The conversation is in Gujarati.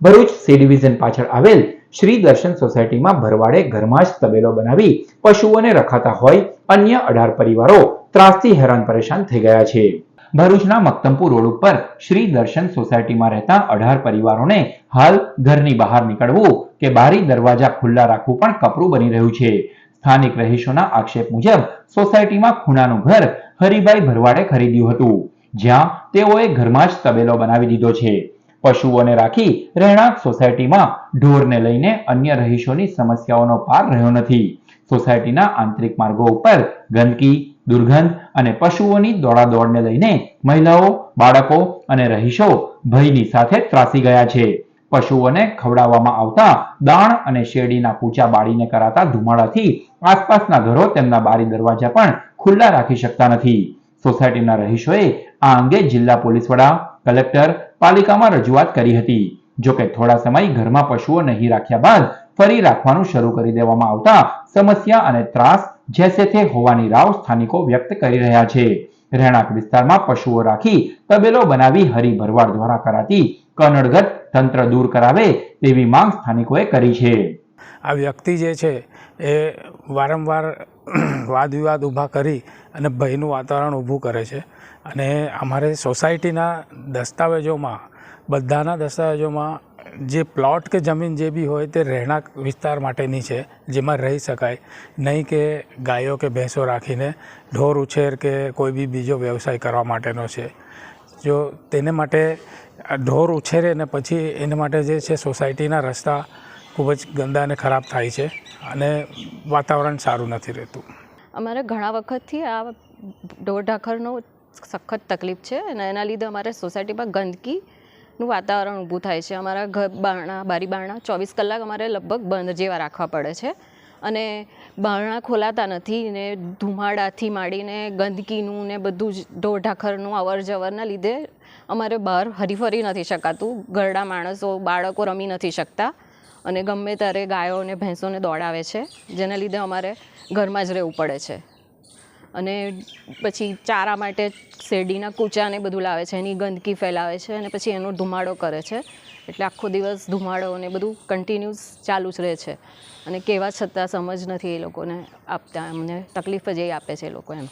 ભરૂચ સી ડિવિઝન પાછળ આવેલ શ્રી દર્શન સોસાયટીમાં ભરવાડે ઘરમાં જ તબેલો બનાવી પશુઓને રખાતા હોય અન્ય અઢાર પરિવારો ત્રાસથી હેરાન પરેશાન થઈ ગયા છે. ભરૂચના મક્તમપુર રોડ ઉપર શ્રી દર્શન સોસાયટીમાં રહેતા અઢાર પરિવારોને હાલ ઘરની બહાર નીકળવું કે બારી દરવાજા ખુલ્લા રાખવું પણ કપરું બની રહ્યું છે. સ્થાનિક રહીશોના આક્ષેપ મુજબ સોસાયટીમાં ખૂણાનું ઘર હરિભાઈ ભરવાડે ખરીદ્યું હતું. જ્યાં તેઓએ ઘરમાં જ તબેલો બનાવી દીધો છે. પશુઓને રાખી રહેણાંક સોસાયટીમાં ઢોરને લઈને અન્ય રહીશોની સમસ્યાઓનો પાર રહ્યો નથી. સોસાયટીના આંતરિક માર્ગો ઉપર ગંદકી, દુર્ગંધ અને પશુઓની દોડાદોડને લઈને મહિલાઓ, બાળકો અને રહીશો ભયની સાથે ત્રાસી ગયા છે. પશુઓને ખવડાવવામાં આવતા દાણ અને શેરડીના કૂચા બાળીને કરાતા ધુમાડાથી આસપાસના ઘરો તેમના બારી દરવાજા પણ ખુલ્લા રાખી શકતા નથી. સોસાયટીના રહીશોએ આ અંગે જિલ્લા પોલીસ વડા કલેક્ટર પાલિકામાં રજૂઆત કરી હતી. જોકે થોડા સમય ઘરમાં પશુઓ નહીં રાખ્યા બાદ ફરી રાખવાનું શરૂ કરી દેવામાં આવતા સમસ્યા અને ત્રાસ જેસે તે હોવાની રાવ સ્થાનિકો વ્યક્ત કરી રહ્યા છે. રહેણાંક વિસ્તારમાં પશુઓ રાખી તબેલો બનાવી હરી ભરવાડ દ્વારા કરાતી કનડગત તંત્ર દૂર કરાવે તેવી માંગ સ્થાનિકોએ કરી છે. આ વ્યક્તિ જે છે, એ વારંવાર વાદ વિવાદ ઊભા કરી અને ભયનું વાતાવરણ ઊભું કરે છે. અને અમારે સોસાયટીના દસ્તાવેજોમાં, બધાના દસ્તાવેજોમાં જે પ્લોટ કે જમીન જે બી હોય તે રહેણાંક વિસ્તાર માટેની છે, જેમાં રહી શકાય. નહીં કે ગાયો કે ભેંસો રાખીને ઢોર ઉછેર કે કોઈ બી બીજો વ્યવસાય કરવા માટેનો છે. જો તેને માટે ઢોર ઉછેરે ને પછી એના માટે જે છે સોસાયટીના રસ્તા ખૂબ જ ગંદા અને ખરાબ થાય છે અને વાતાવરણ સારું નથી રહેતું. અમારે ઘણા વખતથી આ ઢોર ઢાખરનો સખત તકલીફ છે અને એના લીધે અમારે સોસાયટીમાં ગંદકીનું વાતાવરણ ઊભું થાય છે. અમારા ઘર બારણા, બારી બારણા ચોવીસ કલાક અમારે લગભગ બંધ જેવા રાખવા પડે છે અને બારણા ખોલાતા નથી ને ધુમાડાથી માંડીને ગંદકીનું ને બધું જ ઢોર ઢાખરનું અવર જવરના લીધે અમારે બહાર હરીફરી નથી શકાતું. ઘરડા માણસો, બાળકો રમી નથી શકતા. અને ગમે ત્યારે ગાયો અને ભેંસોને દોડાવે છે, જેના લીધે અમારે ઘરમાં જ રહેવું પડે છે. અને પછી ચારા માટે શેરડીના કૂચા ને બધું લાવે છે, એની ગંદકી ફેલાવે છે અને પછી એનો ધુમાડો કરે છે. એટલે આખો દિવસ ધુમાડો ને બધું કન્ટિન્યુઅસ ચાલુ જ રહે છે. અને કહેવા છતાં સમજ નથી એ લોકોને આપતા, એમને તકલીફ જ એ આપે છે એ લોકો એમ.